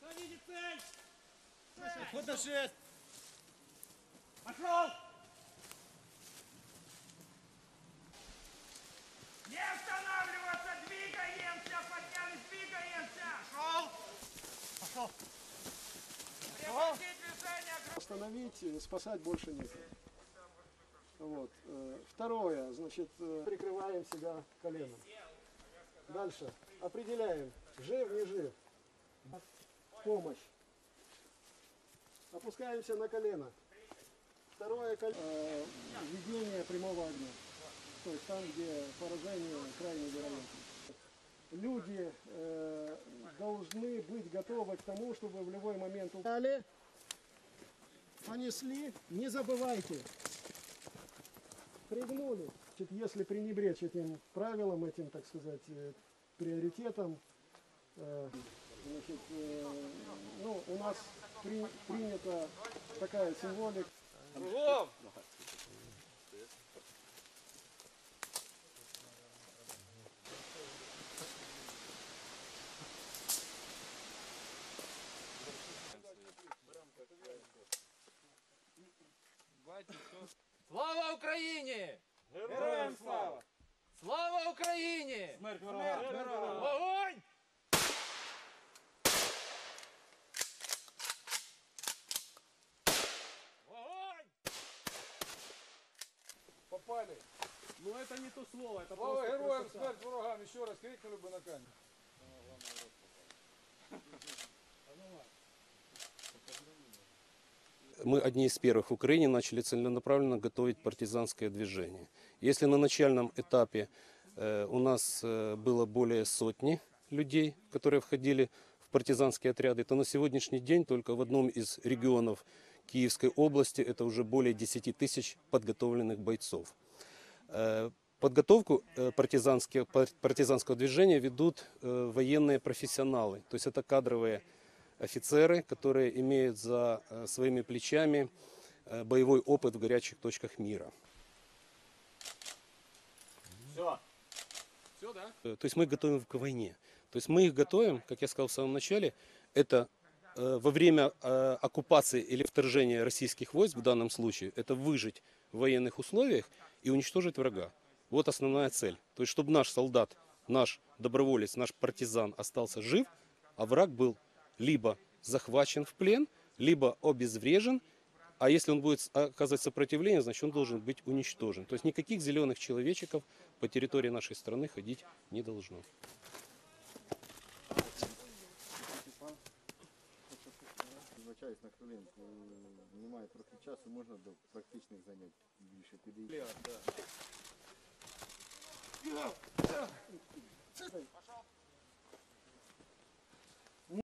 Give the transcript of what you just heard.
Кто видит цель? Ход. Пошел! Не останавливаться, двигаемся, поднялись! Пошел! Движение, Остановить, спасать больше некого. Вот. э, Второе, значит, э, прикрываем себя коленом. Дальше. Определяем, жив, не жив. Помощь. Опускаемся на колено. Второе колено. э, Ведение прямого огня. То есть там, где поражение крайне вероятно. Люди э, должны быть готовы к тому, чтобы в любой момент упали. Понесли, не забывайте. Пригнули. Значит, Если пренебречь этим правилам, этим, так сказать, э, приоритетом, э, значит, э, ну, у нас при- принята такая символика. Кругом. Слава Україні! Героям слава. Слава Україні! Смерть ворога. Вогонь! Вогонь! Попали. Ну это не то слово, это Слава героям, смерть ворогам. Еще раз крикнули бы на камеру. Мы одни из первых в Украине начали целенаправленно готовить партизанское движение. Если на начальном этапе э, у нас э, было более сотни людей, которые входили в партизанские отряды, то на сегодняшний день только в одном из регионов Киевской области это уже более 10 тысяч подготовленных бойцов. Э, Подготовку партизанского движения ведут военные профессионалы, то есть это кадровые офицеры, которые имеют за э, своими плечами э, боевой опыт в горячих точках мира. Все. Все, да? Э, То есть мы их готовим к войне. То есть мы их готовим, как я сказал в самом начале, это э, во время э, оккупации или вторжения российских войск в данном случае, это выжить в военных условиях и уничтожить врага. Вот основная цель. То есть чтобы наш солдат, наш доброволец, наш партизан остался жив, а враг был либо захвачен в плен, либо обезврежен, а если он будет с- оказывать сопротивление, значит он должен быть уничтожен. То есть никаких зеленых человечиков по территории нашей страны ходить не должно. Вибачаюсь на хвилинку, немає трохи часу, можна до практичних занять більше підійти.